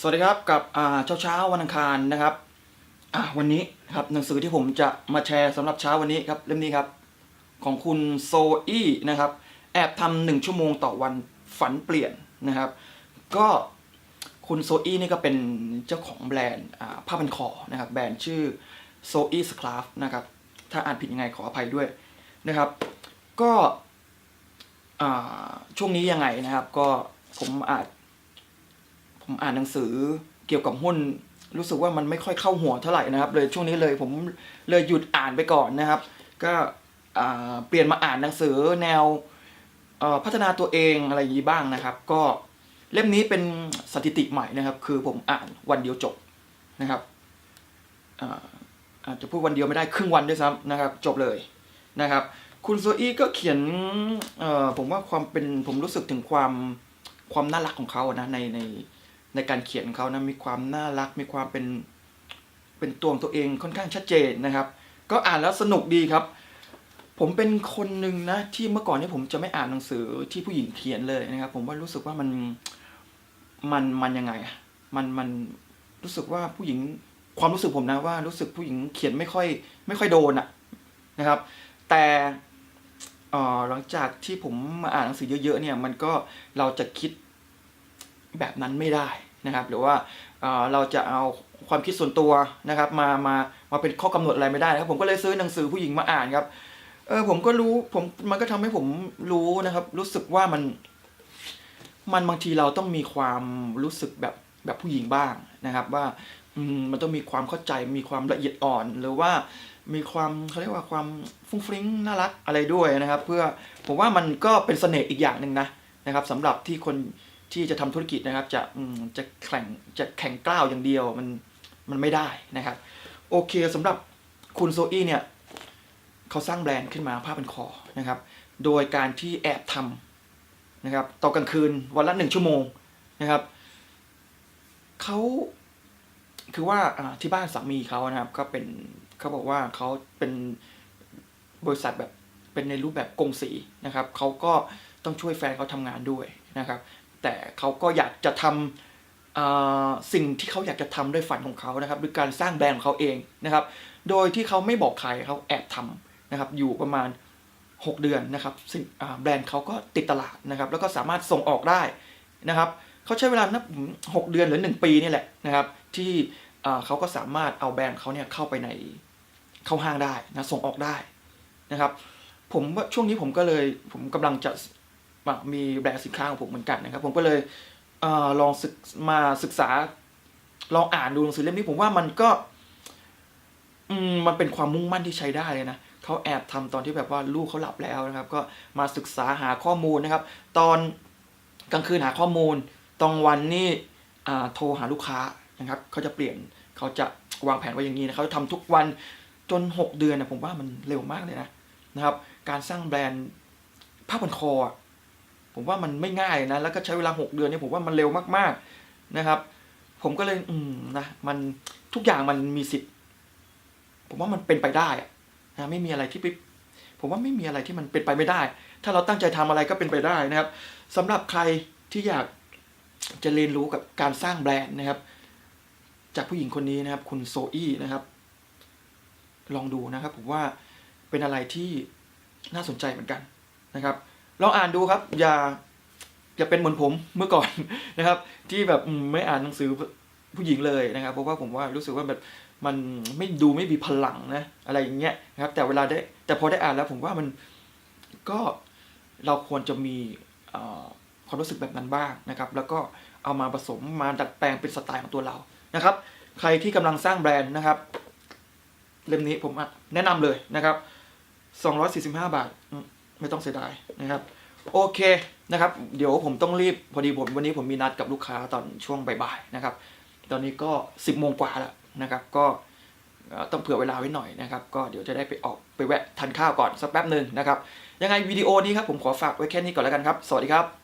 สวัสดีครับกับเช้าเช้าวันอังคารนะครับวันนี้ครับหนังสือที่ผมจะมาแชร์สำหรับเช้าวันนี้ครับเล่มนี้ครับ ของคุณโซอี้นะครับ แอบทำหนึ่งชั่วโมงต่อวันฝันเปลี่ยนนะครับ ก็คุณโซอี้นี่ก็เป็นเจ้าของแบรนด์ผ้าพันคอนะครับ แบรนด์ชื่อโซอี้สคลาฟนะครับ ถ้าอ่านผิดยังไงขออภัยด้วยนะครับ ก็ช่วงนี้ยังไงนะครับ ก็ผมอาจ ผมอ่านหนังสือเกี่ยวกับหุ้น รู้สึกว่ามันไม่ค่อยเข้าหัวเท่าไหร่นะครับ เลยช่วงนี้เลยผมเลยหยุดอ่านไปก่อนนะครับ ก็เปลี่ยนมาอ่านหนังสือแนวพัฒนาตัวเองอะไรอย่างนี้บ้างนะครับ ก็เล่มนี้เป็นสถิติใหม่นะครับ คือผมอ่านวันเดียวจบนะครับอาจจะพูดวันเดียวไม่ได้ครึ่งวันด้วยซ้ำนะครับ จบเลยนะครับ คุณโซอี้ก็เขียนผมว่าความเป็นผมรู้สึกถึงความความน่ารักของเขานะในใน ในการเขียนของเขานะมีความน่ารัก มีความเป็นเป็นตัวของตัวเองค่อนข้างชัดเจนนะครับ ก็อ่านแล้วสนุกดีครับ ผมเป็นคนหนึ่งนะที่เมื่อก่อนนี้ผมจะไม่อ่านหนังสือที่ผู้หญิงเขียนเลยนะครับ ผมว่ารู้สึกว่ามันมันมันยังไงอะมันมันรู้สึกว่าผู้หญิงความรู้สึกผมนะว่ารู้สึกผู้หญิงเขียนไม่ค่อย ไม่ค่อยโดนอะนะครับ แต่หลังจากที่ผมมาอ่านหนังสือเยอะๆเนี่ย มันก็เราจะคิด แบบนั้นไม่ได้นะครับ หรือว่าเเราจะเอาความคิดส่วนตัวนะครับ มามามาเป็นข้อกำหนดอะไรไม่ได้นะครับ ผมก็เลยซื้อหนังสือผู้หญิงมาอ่านครับเออผมก็รู้ผมมันก็ทำให้ผมรู้นะครับ รู้สึกว่ามัน มันบางทีเราต้องมีความรู้สึกแบบแบบผู้หญิงบ้างนะครับ ว่าอืมมันต้องมีความเข้าใจมีความละเอียดอ่อน หรือว่ามีความเขาเรียกว่าความฟุ้งฟริ้งน่ารักอะไรด้วยนะครับ เพื่อผมว่ามันก็เป็นเสน่ห์อีกอย่างหนึ่งนะนะครับสำหรับที่คน ที่จะทำธุรกิจนะครับ จะจะแข่งจะแข่งกล้าวอย่างเดียวมันมันไม่ได้นะครับ โอเคสำหรับคุณโซอี้เนี่ยเขาสร้างแบรนด์ขึ้นมาผ้าเป็นคอนะครับ โดยการที่แอบทำนะครับตอนกลางคืนวันละหนึ่งชั่วโมงนะครับเขาคือว่าที่บ้านสามีเขานะครับ ก็เป็นเขาบอกว่าเขาเป็นบริษัทแบบเป็นในรูปแบบกงสีนะครับเขาก็ต้องช่วยแฟนเขาทำงานด้วยนะครับ แต่เขาก็อยากจะทำสิ่งที่เขาอยากจะทำด้วยฝันของเขานะครับด้วยการสร้างแบรนด์ของเขาเองนะครับ โดยที่เขาไม่บอกใครเขาแอบทำนะครับ อยู่ประมาณ 6 เดือนนะครับซึ่งแบรนด์เขาก็ติดตลาดนะครับ แล้วก็สามารถส่งออกได้นะครับเขาใช้เวลานับหกเดือนหรือ 1 ปีนี่แหละนะครับ ที่เขาก็สามารถเอาแบรนด์เขาเนี่ยเข้าไปในเข้าห้างได้นะส่งออกได้นะครับ ผมว่าช่วงนี้ผมก็เลยผมกำลังจะ มีแบรนด์สินค้าของผมเหมือนกันนะครับ ผมก็เลยเออลองศึกมาศึกษา ลองอ่านดูหนังสือเล่มนี้ผมว่ามันก็อืมมันเป็นความมุ่งมั่นที่ใช้ได้เลยนะเขาแอบทำตอนที่แบบว่าลูกเขาหลับแล้วนะครับ ก็มาศึกษาหาข้อมูลนะครับ ตอนกลางคืนหาข้อมูลตอนวันนี่โทรหาลูกค้านะครับเขาจะเปลี่ยนเขาจะวางแผนไว้อย่างนี้นะเขาจะทำทุกวันจน 6 เดือนนะผมว่ามันเร็วมากเลยนะนะครับ การสร้างแบรนด์ผ้าพันคอ ผมว่ามันไม่ง่ายนะแล้วก็ใช้เวลาหกเดือนเนี่ยผมว่ามันเร็วมากๆนะครับ ผมก็เลยอืมนะมันทุกอย่างมันมีสิทธิ์ ผมว่ามันเป็นไปได้นะไม่มีอะไรที่ไปผมว่าไม่มีอะไรที่มันเป็นไปไม่ได้ ถ้าเราตั้งใจทำอะไรก็เป็นไปได้นะครับสำหรับใครที่อยากจะเรียนรู้กับการสร้างแบรนด์นะครับ จากผู้หญิงคนนี้นะครับ คุณโซอี้นะครับ ลองดูนะครับ ผมว่าเป็นอะไรที่น่าสนใจเหมือนกันนะครับ ลองอ่านดูครับ อย่าอย่าเป็นเหมือนผมเมื่อก่อนนะครับ ที่แบบไม่อ่านหนังสือผู้หญิงเลยนะครับ เพราะว่าผมว่ารู้สึกว่าแบบมันไม่ดูไม่มีพลังนะ อะไรอย่างเงี้ยนะครับ แต่เวลาได้แต่พอได้อ่านแล้วผมว่ามันก็เราควรจะมีความรู้สึกแบบนั้นบ้างนะครับ แล้วก็เอามาผสมมาดัดแปลงเป็นสไตล์ของตัวเรานะครับ ใครที่กำลังสร้างแบรนด์นะครับ เล่มนี้ผมแนะนำเลยนะครับ 245 บาท ไม่ต้องเสียดายนะครับ โอเคนะครับ เดี๋ยวผมต้องรีบพอดีผมวันนี้ผมมีนัดกับลูกค้าตอนช่วงบ่ายๆนะครับ ตอนนี้ก็ 10โมงกว่าแล้วนะครับ ก็ต้องเผื่อเวลาไว้หน่อยนะครับ ก็เดี๋ยวจะได้ไปออกไปแวะทานข้าวก่อนสักแป๊บหนึ่งนะครับ ยังไงวิดีโอนี้ครับผมขอฝากไว้แค่นี้ก่อนแล้วกันครับ สวัสดีครับ